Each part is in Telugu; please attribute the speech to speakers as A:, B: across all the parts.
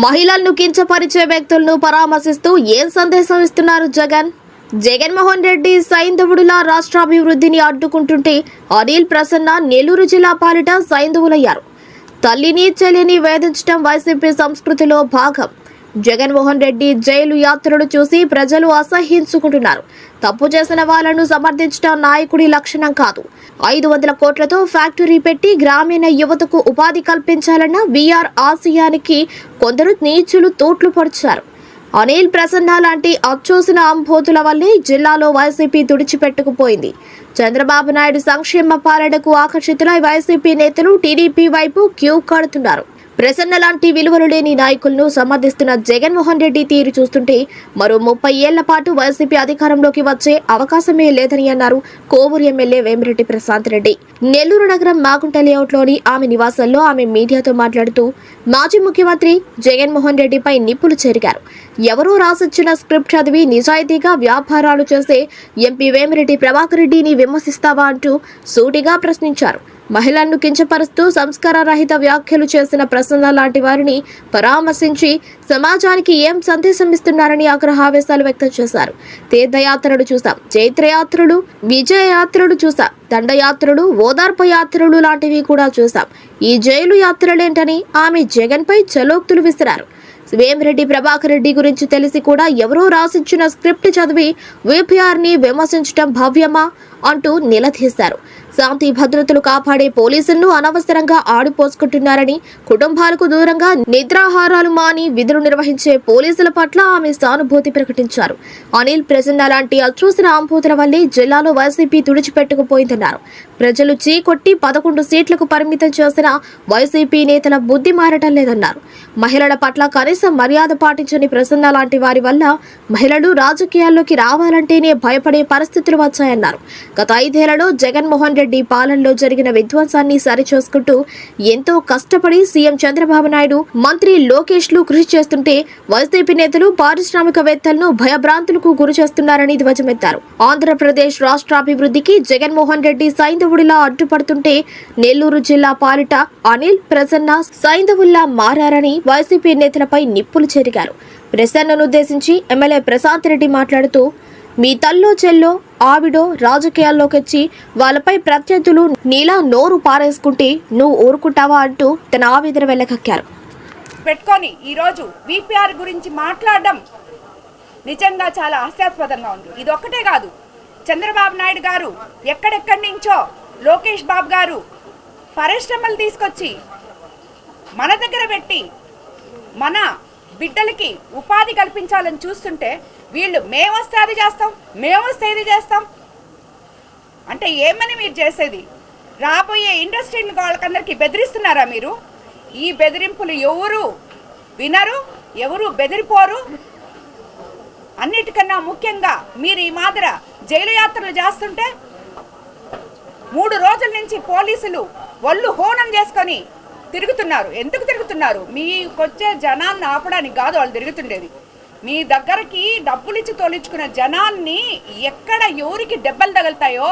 A: మహిళలను కించపరిచే వ్యక్తులను పరామర్శిస్తూ ఏం సందేశం ఇస్తున్నారు జగన్? జగన్మోహన్ రెడ్డి సైంధవుడులా రాష్ట్రాభివృద్ధిని అడ్డుకుంటుంటే అనిల్ ప్రసన్న నెల్లూరు జిల్లా పాలిట సైంధవులయ్యారు. తల్లిని చెల్లిని వేధించడం వైసీపీ సంస్కృతిలో భాగం. జగన్మోహన్ రెడ్డి జైలు యాత్రలు చూసి ప్రజలు అసహ్యించుకుంటున్నారు. తప్పు చేసిన వాళ్ళను సమర్థించడం నాయకుడి లక్షణం కాదు. ఐదు వందల కోట్లతో ఫ్యాక్టరీ పెట్టి గ్రామీణ యువతకు ఉపాధి కల్పించాలన్న వీఆర్ ఆశయానికి కొందరు నీచులు తోట్లు పొడిచారు. అనిల్ ప్రసన్న లాంటి అచ్చూసిన అంబోతుల వల్లే జిల్లాలో వైసీపీ తుడిచిపెట్టుకుపోయింది. చంద్రబాబు నాయుడు సంక్షేమ పాలనకు ఆకర్షితులై వైసీపీ నేతలు టీడీపీ వైపు క్యూ కడుతున్నారు. ప్రసన్న లాంటి విలువలు లేని నాయకులను సమర్థిస్తున్న జగన్మోహన్ రెడ్డి తీరు చూస్తుంటే మరో ముప్పై ఏళ్ళ పాటు వైసీపీ అధికారంలోకి వచ్చే అవకాశమే లేదని అన్నారు కోవూరు ఎమ్మెల్యే వేమిరెడ్డి ప్రశాంత్ రెడ్డి. నెల్లూరు నగరం మాగుంట లేఅవుట్లోని ఆమె నివాసంలో ఆమె మీడియాతో మాట్లాడుతూ మాజీ ముఖ్యమంత్రి జగన్మోహన్ రెడ్డిపై నిప్పులు చెరిగారు. ఎవరో రాసిచ్చిన స్క్రిప్ట్ చదివి నిజాయితీగా వ్యాపారాలు చేసే ఎంపీ వేమిరెడ్డి ప్రభాకర్ రెడ్డిని విమర్శిస్తావా అంటూ సూటిగా ప్రశ్నించారు. మహిళలను కించపరుస్తూ సంస్కార రహిత వ్యాఖ్యలు చేసిన ప్రసన్న లాంటి వారిని పరామర్శించి సమాజానికి ఏం సందేశం ఇస్తున్నారని ఆగ్రహావేశాలు వ్యక్తం చేశారు. తీర్థయాత్రలు చూసాం చైత్రయాత్రలు విజయయాత్రలు చూసాం దండయాత్రలు ఓదార్ప యాత్రలు లాంటివి కూడా చూసాం ఈ జైలు యాత్రలేంటని ఆమె జగన్పై చలోక్తులు విసిరారు. వేమిరెడ్డి ప్రభాకర్ రెడ్డి గురించి తెలిసి కూడా ఎవరో రాసిచ్చిన స్క్రిప్ట్ చదివి వీపీఆర్ని విమర్శించటం విమర్శించడం భవ్యమా అంటూ నిలదీశారు. శాంతి భద్రతలు కాపాడే పోలీసులను అనవసరంగా ఆడిపోసుకుంటున్నారని కుటుంబాలకు దూరంగా నిద్రాహారాలు మాని విధులు నిర్వహించే పోలీసుల పట్ల ఆమె సానుభూతి ప్రకటించారు. అనిల్ ప్రసన్న లాంటి అచూసిన ఆంబోతుల వల్లే జిల్లాలో వైసీపీ తుడిచిపెట్టుకుపోయిందన్నారు. ప్రజలు చీకొట్టి పదకొండు సీట్లకు పరిమితం చేసిన వైసీపీ నేతల బుద్ధి మారటం లేదన్నారు. మహిళల పట్ల కనీసం మర్యాద పాటించని ప్రసన్న లాంటి వారి వల్ల మహిళలు రాజకీయాల్లోకి రావాలంటేనే భయపడే పరిస్థితులు వచ్చాయన్నారు. గత ఐదేళ్ళలో జగన్మోహన్ రెడ్డి పాలనలో జరిగిన విధ్వంసాన్ని సరిచేసుకుంటూ ఎంతో కష్టపడి సీఎం చంద్రబాబు నాయుడు మంత్రి లోకేష్లు కృషి చేస్తుంటే వైసీపీ నేతలు పారిశ్రామికవేత్తలను భయభ్రాంతులకు గురి చేస్తున్నారని ధ్వజమెత్తారు. ఆంధ్రప్రదేశ్ రాష్ట్రాభివృద్ధికి జగన్మోహన్ రెడ్డి సైంధవుడిలా అడ్డుపడుతుంటే నెల్లూరు జిల్లా పాలిట అనిల్ ప్రసన్న సైంధవుల్లా మారారని వైసీపీ నేతలపై నిప్పులు చెరిగారు. ప్రసన్నను ఉద్దేశించి ఎమ్మెల్యే ప్రశాంత్ రెడ్డి మాట్లాడుతూ మీ తల్లో చెల్లో ఆవిడో రాజకీయాల్లోకి వచ్చి వాళ్ళపై ప్రత్యర్థులు నీలా నోరు పారేసుకుంటే నువ్వు ఊరుకుంటావా అంటూ తన ఆవేదన వెళ్ళకక్కారు
B: పెట్టుకొని ఈరోజు విపిఆర్ గురించి మాట్లాడడం నిజంగా చాలా హాస్యాస్పదంగా ఉంది. ఇది ఒక్కటే కాదు చంద్రబాబు నాయుడు గారు ఎక్కడెక్కడి నుంచో లోకేష్ బాబు గారు పరిశ్రమలు తీసుకొచ్చి మన దగ్గర పెట్టి మన బిడ్డలకి ఉపాధి కల్పించాలని చూస్తుంటే వీళ్ళు మేమొస్తే అది చేస్తాం మేమొస్తే ఇది చేస్తాం. అంటే ఏమని మీరు చేసేది? రాబోయే ఇండస్ట్రీని వాళ్ళకందరికీ బెదిరిస్తున్నారా మీరు? ఈ బెదిరింపులు ఎవరు వినరు ఎవరు బెదిరిపోరు? అన్నిటికన్నా ముఖ్యంగా మీరు ఈ మాదిర జైలు యాత్రలు చేస్తుంటే మూడు రోజుల నుంచి పోలీసులు ఒళ్ళు హోనం చేసుకొని తిరుగుతున్నారు. ఎందుకు తిరుగుతున్నారు? మీకొచ్చే జనాన్ని ఆపడానికి కాదు వాళ్ళు తిరుగుతుండేది. మీ దగ్గరకి డబ్బులిచ్చి తోలించుకున్న జనాన్ని ఎక్కడ ఎవరికి దెబ్బలు తగులుతాయో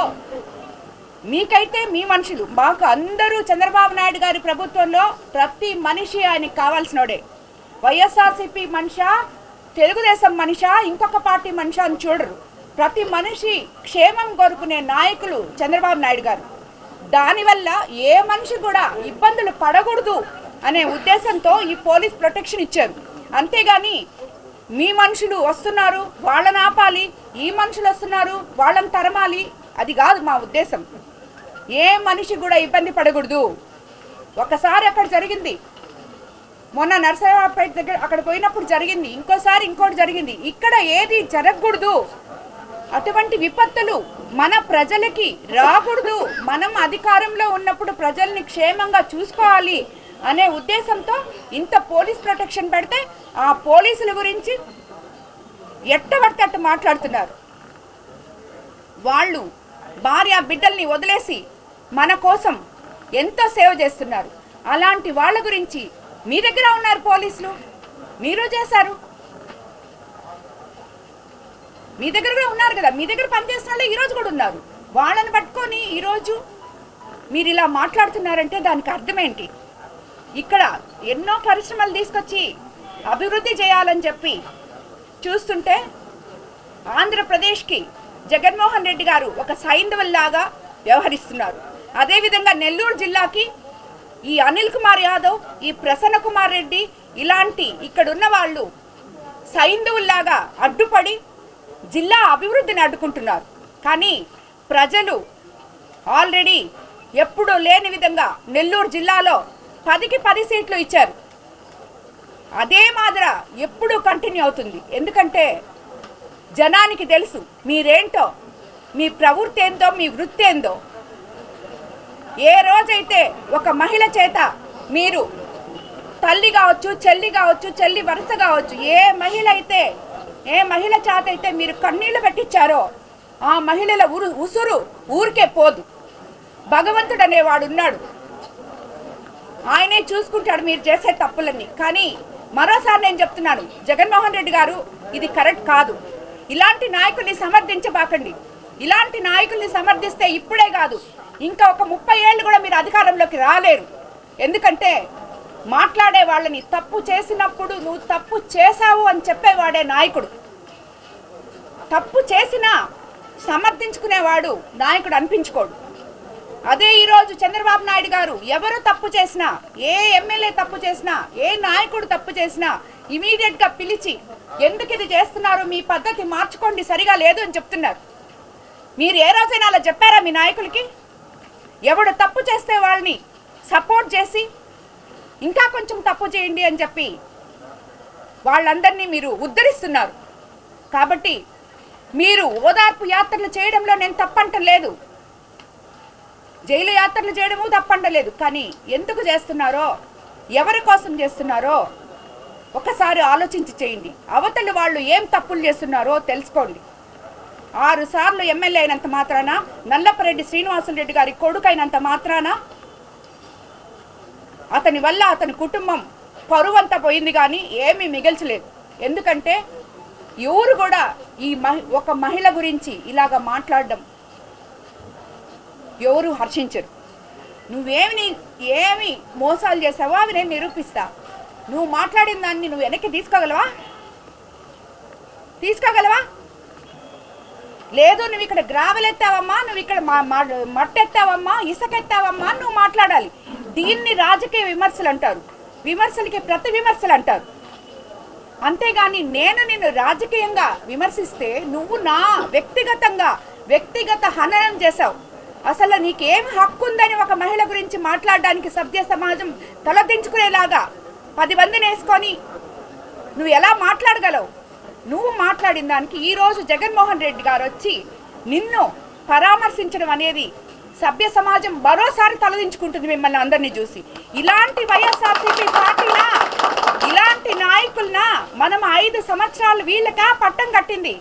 B: మీకైతే మీ మనుషులు. మాకు అందరూ చంద్రబాబు నాయుడు గారి ప్రభుత్వంలో ప్రతి మనిషి ఆయనకి కావాల్సినోడే. వైఎస్ఆర్సీపీ మనిషా తెలుగుదేశం మనిషా ఇంకొక పార్టీ మనిషా అని చూడరు. ప్రతి మనిషి క్షేమం కోరుకునే నాయకులు చంద్రబాబు నాయుడు గారు. దానివల్ల ఏ మనిషి కూడా ఇబ్బందులు పడకూడదు అనే ఉద్దేశంతో ఈ పోలీస్ ప్రొటెక్షన్ ఇచ్చారు. అంతేగాని మీ మనుషులు వస్తున్నారు వాళ్ళని ఆపాలి ఈ మనుషులు వస్తున్నారు వాళ్ళని తరమాలి అది కాదు మా ఉద్దేశం. ఏ మనిషి కూడా ఇబ్బంది పడకూడదు. ఒకసారి అక్కడ జరిగింది. మొన్న నర్సరావుపేట దగ్గర అక్కడ పోయినప్పుడు జరిగింది ఇంకోసారి ఇంకోటి జరిగింది. ఇక్కడ ఏది జరగకూడదు. అటువంటి విపత్తులు మన ప్రజలకి రాకూడదు. మనం అధికారంలో ఉన్నప్పుడు ప్రజల్ని క్షేమంగా చూసుకోవాలి. అనే ఉద్దేశంతో ఇంత పోలీస్ ప్రొటెక్షన్ పెడితే ఆ పోలీసుల గురించి ఎట్టబడితే మాట్లాడుతున్నారు. వాళ్ళు భార్య బిడ్డల్ని వదిలేసి మన కోసం ఎంతో సేవ చేస్తున్నారు? అలాంటి వాళ్ళ గురించి మీ దగ్గర ఉన్నారు పోలీసులు? మీరు చేశారు. మీ దగ్గర కూడా ఉన్నారు కదా మీ దగ్గర పనిచేసిన వాళ్ళు ఈరోజు కూడా ఉన్నారు. వాళ్ళని పట్టుకొని ఈరోజు మీరు ఇలా మాట్లాడుతున్నారంటే దానికి అర్థం ఏంటి? ఇక్కడ ఎన్నో పరిశ్రమలు తీసుకొచ్చి అభివృద్ధి చేయాలని చెప్పి చూస్తుంటే ఆంధ్రప్రదేశ్కి జగన్మోహన్ రెడ్డి గారు ఒక సైంధవుల్లాగా వ్యవహరిస్తున్నారు. అదేవిధంగా నెల్లూరు జిల్లాకి ఈ అనిల్ కుమార్ యాదవ్ ఈ ప్రసన్న కుమార్ రెడ్డి ఇలాంటి ఇక్కడున్న వాళ్ళు సైంధవుల్లాగా అడ్డుపడి జిల్లా అభివృద్ధిని అడ్డుకుంటున్నారు. కానీ ప్రజలు ఆల్రెడీ ఎప్పుడూ లేని విధంగా నెల్లూరు జిల్లాలో పదికి పది సీట్లు ఇచ్చారు. అదే మాదిర ఎప్పుడు కంటిన్యూ అవుతుంది. ఎందుకంటే జనానికి తెలుసు మీరేంటో మీ ప్రవృత్తి ఏందో మీ వృత్తి ఏందో. ఏ రోజైతే ఒక మహిళ చేత మీరు తల్లి కావచ్చు చెల్లి కావచ్చు చెల్లి వరుస కావచ్చు ఏ మహిళ అయితే ఏ మహిళ చేత అయితే మీరు కన్నీళ్ళు పెట్టించారో ఆ మహిళల ఉరు ఉసురు ఊరికే పోదు. భగవంతుడు అనేవాడు ఉన్నాడు. ఆయనే చూసుకుంటాడు మీరు చేసే తప్పులన్నీ. కానీ మరోసారి నేను చెప్తున్నాను జగన్మోహన్ రెడ్డి గారు ఇది కరెక్ట్ కాదు. ఇలాంటి నాయకుల్ని సమర్థించబాకండి. ఇలాంటి నాయకుల్ని సమర్థిస్తే ఇప్పుడే కాదు ఇంకా ఒక ముప్పై ఏళ్ళు కూడా మీరు అధికారంలోకి రాలేరు. ఎందుకంటే మాట్లాడే వాళ్ళని తప్పు చేసినప్పుడు నువ్వు తప్పు చేశావు అని చెప్పేవాడే నాయకుడు. తప్పు చేసినా సమర్థించుకునేవాడు నాయకుడు అనిపించుకోడు. అదే ఈరోజు చంద్రబాబు నాయుడు గారు ఎవరు తప్పు చేసినా ఏ ఎమ్మెల్యే తప్పు చేసినా ఏ నాయకుడు తప్పు చేసినా ఇమీడియట్గా పిలిచి ఎందుకు ఇది చేస్తున్నారు? మీ పద్ధతి మార్చుకోండి సరిగా లేదు అని చెప్తున్నారు. మీరు ఏ రోజైనా అలా చెప్పారా మీ నాయకులకి? ఎవడు తప్పు చేస్తే వాళ్ళని సపోర్ట్ చేసి ఇంకా కొంచెం తప్పు చేయండి అని చెప్పి వాళ్ళందరినీ మీరు ఉద్ధరిస్తున్నారు. కాబట్టి మీరు ఓదార్పు యాత్రలు చేయడంలో నేను తప్పంటం లేదు. జైలు యాత్రలు చేయడము తప్పండలేదు. కానీ ఎందుకు చేస్తున్నారో ఎవరి కోసం చేస్తున్నారో ఒకసారి ఆలోచించి చేయండి. అవతలి వాళ్ళు ఏం తప్పులు చేస్తున్నారో తెలుసుకోండి. ఆరు సార్లు ఎమ్మెల్యే అయినంత మాత్రాన నల్లపరెడ్డి శ్రీనివాసులరెడ్డి గారి కొడుకైనంత మాత్రాన అతని వల్ల అతని కుటుంబం పరువంతా పోయింది కానీ ఏమీ మిగల్చలేదు. ఎందుకంటే ఎవరు కూడా ఈ మహి ఒక మహిళ గురించి ఇలాగ మాట్లాడడం ఎవరు హర్షించరు. నువ్వేమి నీ- ఏమి మోసాలు చేసావో అవి నేను నిరూపిస్తా. నువ్వు మాట్లాడిన దాన్ని నువ్వు వెనక్కి తీసుకోగలవా? తీసుకోగలవా? లేదు నువ్వు ఇక్కడ గ్రావెల్ ఎత్తావమ్మా నువ్వు ఇక్కడ మా- మా- మట్టి ఎత్తావమ్మా ఇసుక ఎత్తావమ్మా నువ్వు మాట్లాడాలి. దీన్ని రాజకీయ విమర్శలు అంటారు విమర్శలకి ప్రతి విమర్శలు అంటారు అంతేగాని నేను నిన్ను రాజకీయంగా విమర్శిస్తే నువ్వు నా వ్యక్తిగతంగా వ్యక్తిగత హననం చేశావు అసలు నీకేం హక్కు ఉందని ఒక మహిళ గురించి మాట్లాడడానికి సభ్య సమాజం తలదించుకునేలాగా పది మందిని వేసుకొని నువ్వు ఎలా మాట్లాడగలవు? నువ్వు మాట్లాడిన దానికి ఈరోజు జగన్మోహన్ రెడ్డి గారు వచ్చి నిన్ను పరామర్శించడం అనేది సభ్య సమాజం మరోసారి తలదించుకుంటుంది మిమ్మల్ని అందరినీ చూసి. ఇలాంటి వైఎస్ఆర్సీపీ పార్టీనా? ఇలాంటి నాయకులనా? మనం ఐదు సంవత్సరాలు వీళ్ళకా పట్టం కట్టింది.